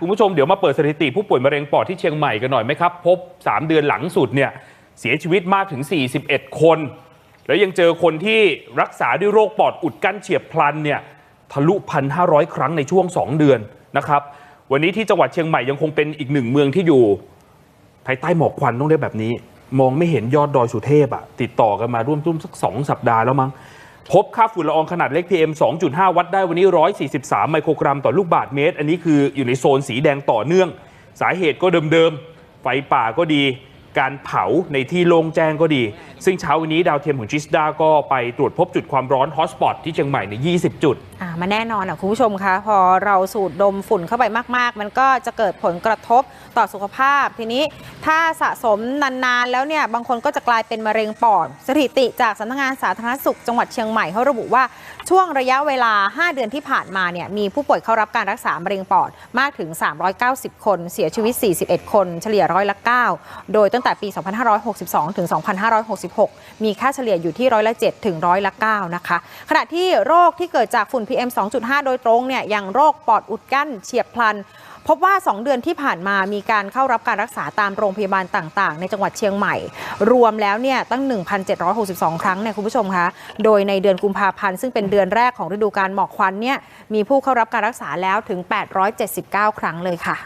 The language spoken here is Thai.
คุณผู้ชมเดี๋ยวมาเปิดสถิติผู้ป่วยมะเร็งปอดที่เชียงใหม่กันหน่อยไหมครับ พบ 3 เดือนหลังสุดเนี่ยเสียชีวิตมากถึง 41 คน แล้วยังเจอคนที่รักษาด้วยโรคปอดอุดกั้นเฉียบพลันเนี่ยทะลุ 1,500 ครั้งในช่วง 2 เดือนนะครับ วันนี้ที่จังหวัดเชียงใหม่ยังคงเป็นอีกหนึ่งเมืองที่อยู่ภายใต้หมอกควันต้องได้แบบนี้ มองไม่เห็นยอดดอยสุเทพอะติดต่อกันมาร่วมตุ้มสักสองสัปดาห์แล้วมั้ง พบค่าฝุ่นละอองขนาดเล็ก PM 2.5 วัดได้วันนี้ 143 ไมโครกรัมต่อลูกบาศก์เมตร อันนี้คืออยู่ในโซนสีแดงต่อเนื่อง สาเหตุก็เดิมๆ ไฟป่าก็ดี การเผาในที่โล่งแจ้งก็ดี ซึ่งเช้าวันนี้ดาวเทียมของจิสดาก็ไปตรวจพบจุดความร้อนฮอสปอตที่เชียงใหม่ใน 20 จุด อ่ามาแน่นอนอะคุณผู้ชมคะพอเราสูดดมฝุ่นเข้าไปมาก ๆ มันก็จะเกิดผลกระทบต่อสุขภาพ ทีนี้ถ้าสะสมนาน ๆ แล้วเนี่ย บางคนก็จะกลายเป็นมะเร็งปอด สถิติจากสำนักงานสาธารณสุขจังหวัดเชียงใหม่เขาระบุว่าช่วงระยะเวลา 5 เดือนที่ผ่านมาเนี่ยมีผู้ป่วยเข้ารับการรักษามะเร็งปอดมากถึง 390 คน เสียชีวิต 41 คน เฉลี่ยร้อยละ 9 โดยตั้งแต่ปี 2562 ถึง 256 2566มีค่าเฉลี่ยอยู่ที่ร้อยละ7ถึงร้อยละ9นะคะ ขณะที่โรคที่เกิดจากฝุ่น PM 2.5 โดยตรงเนี่ยอย่างโรคปอดอุดกั้นเฉียบพลันพบว่า 2 เดือนที่ผ่านมามีการเข้ารับการรักษาตามโรงพยาบาลต่าง ๆ ในจังหวัดเชียงใหม่ รวมแล้วเนี่ยตั้ง 1,762 ครั้งเนี่ยคุณผู้ชมคะ โดยในเดือนกุมภาพันธ์ซึ่งเป็นเดือนแรกของฤดูการหมอกควันเนี่ยมีผู้เข้ารับการรักษาแล้วถึง 879 ครั้งเลยค่ะ